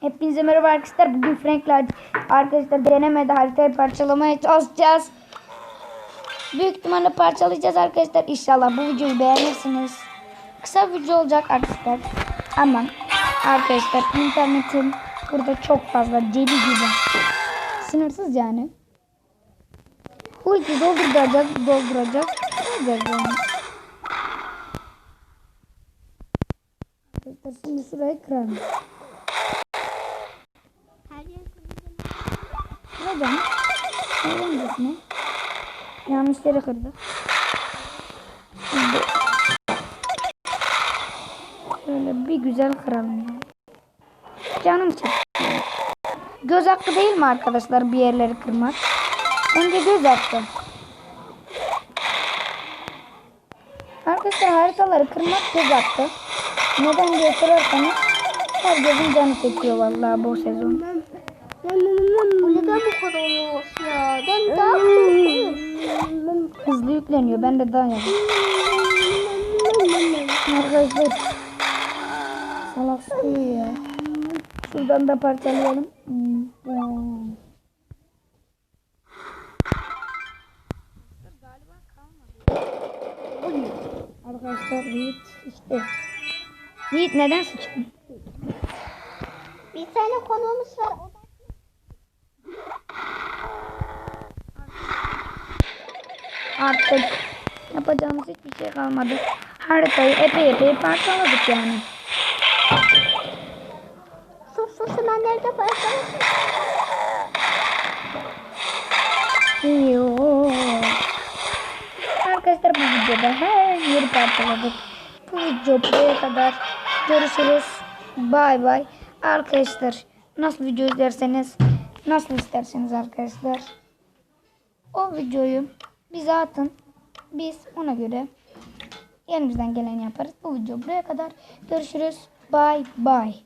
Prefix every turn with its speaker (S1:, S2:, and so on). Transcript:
S1: Hepinize merhaba arkadaşlar. Bugün Frank'la arkadaşlar denemede haritayı parçalamaya çalışacağız. Büyük ihtimalle parçalayacağız arkadaşlar. İnşallah bu videoyu beğenirsiniz. Kısa video olacak arkadaşlar. Ama arkadaşlar internetim burada çok fazla deli gibi. Sınırsız yani. Ulti dolduracak, dolduracak. Dolduracak yani. Arkadaşlar şimdi şurayı kıralım. Kıracağım. Kıracağım mı? Yanlış yere kırdı. Şöyle bir güzel kıralım ya. Canım çekti. Göz hakkı değil mi arkadaşlar bir yerleri kırmak? Bence göz hakkı. Arkadaşlar haritaları kırmak göz hakkı. Neden diye sorarsanız herkesin canı çekiyor vallahi bu sezon. Hızlı yükleniyor. Ben de daha yapayım. Arkadaşlar. Salak sıkıyor ya. Şuradan da parçalayalım. Arkadaşlar Yiğit işte. Yiğit neden sıçtın?
S2: Bir tane konuğumuz var. O
S1: Artık yapacağımız hiçbir şey kalmadı. Haritayı epey epey parçaladık yani.
S2: sus sus ben nerede parçalasın?
S1: Yoo. Arkadaşlar bu videoda her yeri parçaladık. Bu video buraya kadar. Görüşürüz. Bay bay. Arkadaşlar nasıl video izlerseniz nasıl isterseniz arkadaşlar. O videoyu bize atın. Biz ona göre elimizden geleni yaparız. Bu video buraya kadar. Görüşürüz. Bay bay.